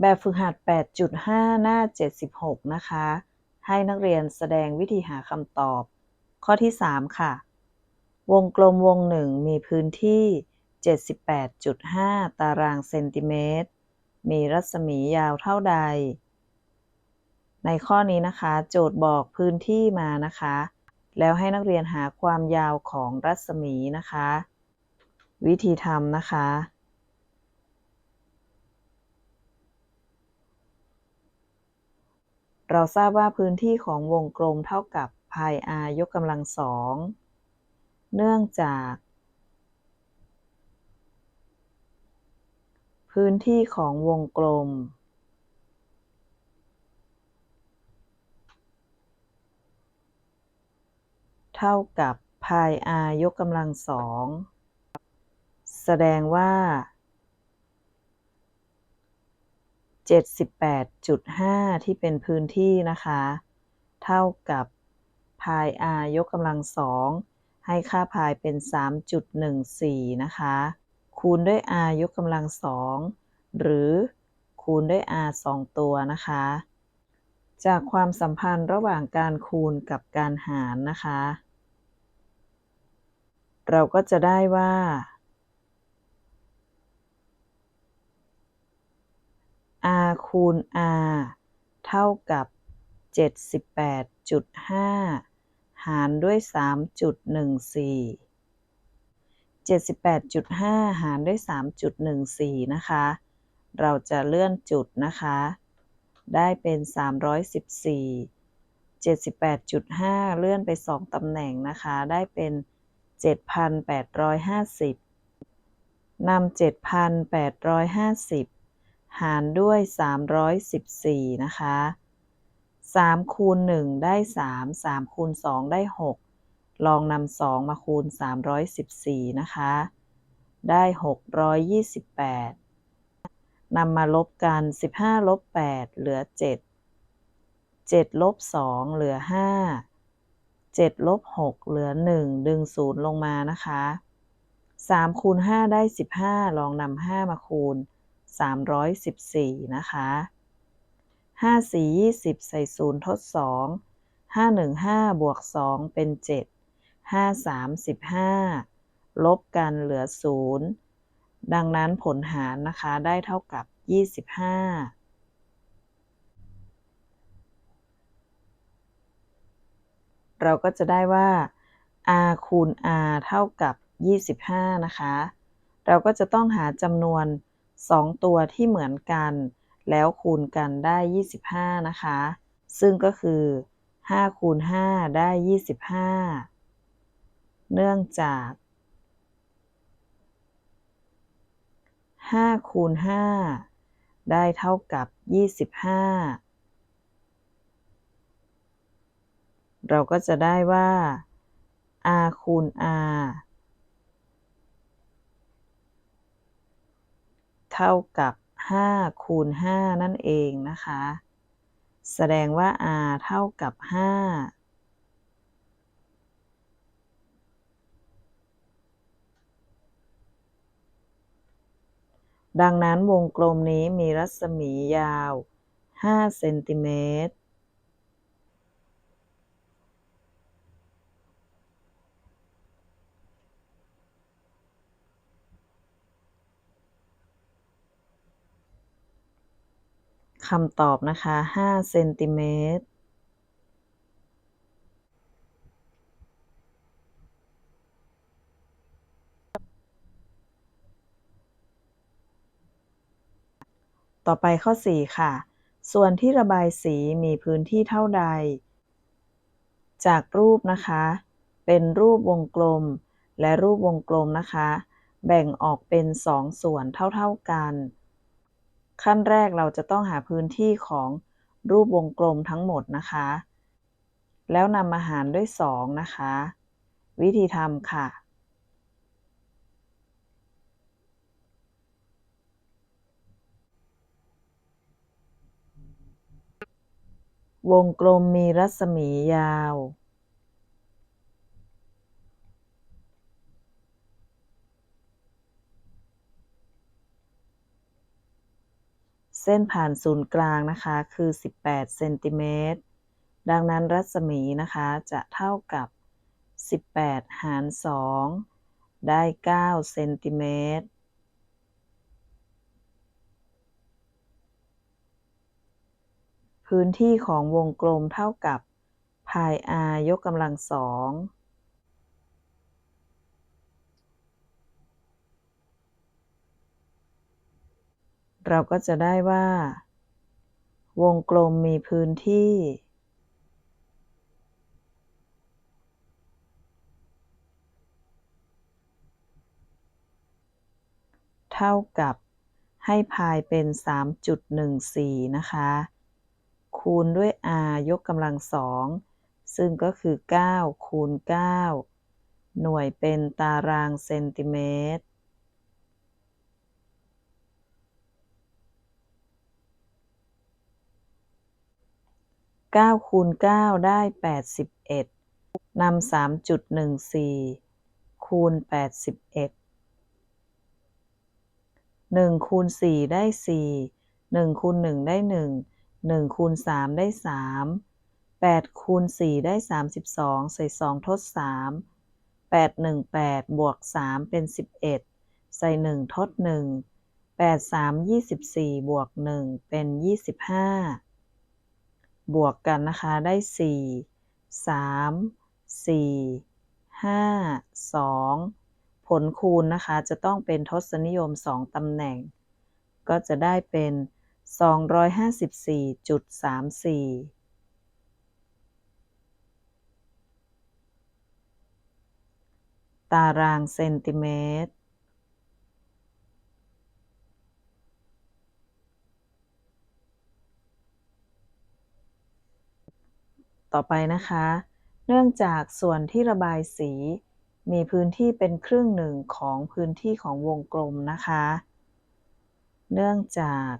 แบบฝึกหัด 8.5 หน้า 76 นะคะ ให้นักเรียนแสดงวิธีหาคำตอบ ข้อที่ 3 ค่ะ วงกลมวงหนึ่งมีพื้นที่ 78.5 ตารางเซนติเมตร มีรัศมียาวเท่าใด ในข้อนี้นะคะ โจทย์บอกพื้นที่มานะคะ แล้วให้นักเรียนหาความยาวของรัศมีนะคะ วิธีทำนะคะ เราทราบว่าพื้นที่ของวงกลมเท่ากับพาย r ยกกำลังสองเนื่องจาก พื้นที่ของวงกลม เท่ากับพาย r ยกกำลังสองแสดงว่า 78.5 ที่เป็นพื้นที่นะคะ เท่ากับพาย r ยกกำลังสองให้ค่าพายเป็น 3.14 นะคะ คูณด้วย r ยกกำลังสองหรือคูณด้วย r สองตัวนะคะ จากความสัมพันธ์ระหว่างการคูณกับการหารนะคะ เราก็จะได้ว่า r คูณ r เท่ากับ 78.5 หารด้วย 3.14 78.5 หารด้วย 3.14 นะคะ เราจะเลื่อนจุดนะคะ ได้เป็น 314 78.5 เลื่อนไป 2 ตำแหน่งนะคะ ได้เป็น 7,850นำ7,850 หารด้วย 314 นะคะ 3 คูณ 1 ได้ 3 3 คูณ 2 ได้ 6 ลองนำ 2 มาคูณ 314 นะคะ ได้ 628 นำมาลบกัน 15 ลบ 8 เหลือ 7 7 ลบ 2 เหลือ 5 7 ลบ 6 เหลือ 1 ดึง 0 ลงมานะคะ 3 คูณ 5 ได้ 15 ลองนำ 5 มาคูณ 314 นะคะ 5 4 20 ใส่0ทด 2 5 1 5 บวก 2 เป็น 7 535 ลบกันเหลือ 0 ดังนั้นผลหารนะคะได้เท่ากับ 25เราก็จะได้ว่า r คูณ r เท่ากับ 25 นะคะ เราก็จะต้องหาจำนวน 2 ตัวที่เหมือนกัน แล้วคูณกันได้ 25 นะคะ ซึ่งก็คือ5คูณ5ได้ 25 เนื่องจาก5คูณ5ได้เท่ากับ 25 เราก็จะได้ว่า r คูณ r เท่ากับ 5 คูณ 5 นั่นเองนะคะ แสดงว่า r เท่ากับ 5ดังนั้นวงกลมนี้มีรัศมียาว 5 เซนติเมตร คำตอบนะคะ5เซนติเมตรต่อไปข้อ 4 ค่ะ ส่วนที่ระบายสีมีพื้นที่เท่าใด จากรูปนะคะ เป็นรูปวงกลม และรูปวงกลมนะคะ แบ่งออกเป็น 2 ส่วนเท่าๆกัน ขั้นแรกเราจะต้องหาพื้นที่ของรูปวงกลมทั้งหมดนะคะ แล้วนำมาหารด้วย 2 นะคะ วิธีทำค่ะ วงกลมมีรัศมียาว ส้นผ่านศูนย์กลางนะคะคือ 18เซนติเมตรดังนั้นรัศมีนะคะจะเท่ากับ 18 หาร 2 ได้ 9 เซนติเมตร พื้นที่ของวงกลมเท่ากับพาย r ยกกำลังสอง เราก็จะได้ว่า วงกลมมีพื้นที่ เท่ากับให้พายเป็น 3.14 นะคะ คูณด้วย r ยกกำลังสองซึ่งก็คือ 9 คูณ 9 หน่วยเป็นตารางเซนติเมตร 9คูณ9ได้81นำ3.14คูณ81 1คูณ4ได้4 1คูณ1ได้1 1คูณ3ได้3 8คูณ4ได้32ใส่2ทด3 8 1 8บวก3เป็น11ใส่1ทด1 8 3 24บวก1เป็น25บ บวกกันนะคะได้ 4 3 4 5 2 ผลคูณนะคะจะต้องเป็นทศนิยม 2ตำแหน่ง ก็จะได้เป็น 254.34ตารางเซนติเมตร ต่อไปนะคะ เนื่องจากส่วนที่ระบายสี มีพื้นที่เป็นครึ่งหนึ่งของพื้นที่ของวงกลมนะคะ เนื่องจาก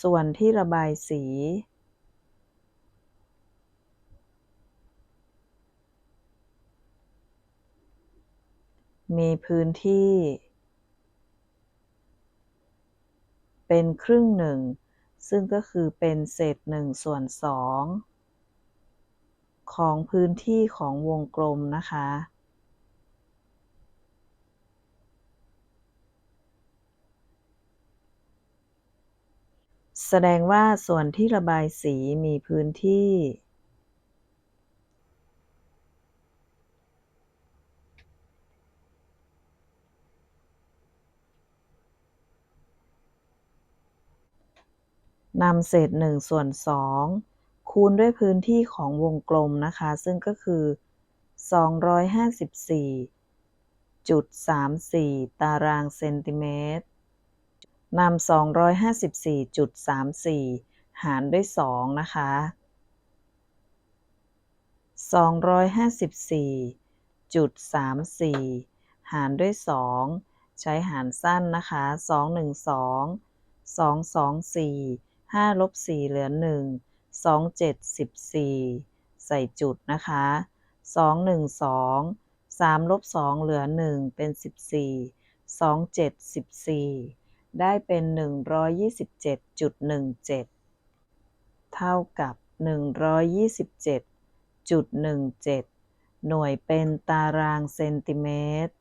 ส่วนที่ระบายสี มีพื้นที่ เป็นครึ่งหนึ่ง ซึ่งก็คือเป็นเศษหนึ่งส่วนสองของพื้นที่ของวงกลมนะคะ แสดงว่าส่วนที่ระบายสีมีพื้นที่ นำเศษหนึ่งส่วนสองคูณด้วยพื้นที่ของวงกลมนะคะ ซึ่งก็คือ 254.34 ตารางเซนติเมตรนำ254.34 หารด้วย 2 นะคะ 254.34 หารด้วย 2 ใช้หารสั้นนะคะ 212 224 5ลบ4เหลือ1 2 7 14ใส่จุดนะคะ2 1 2 3ลบ2เหลือ1เป็น14 2 7 14ได้เป็น127.17เท่ากับ127.17หน่วยเป็นตารางเซนติเมตร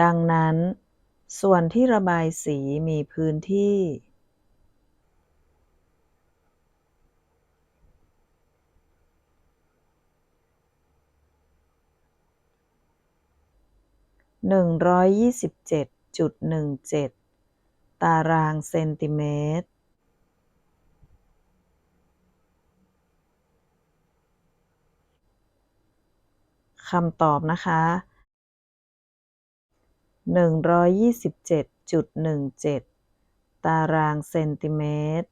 ดังนั้น ส่วนที่ระบายสีมีพื้นที่127.17ตารางเซนติเมตร คำตอบนะคะ 127.17 ตารางเซนติเมตร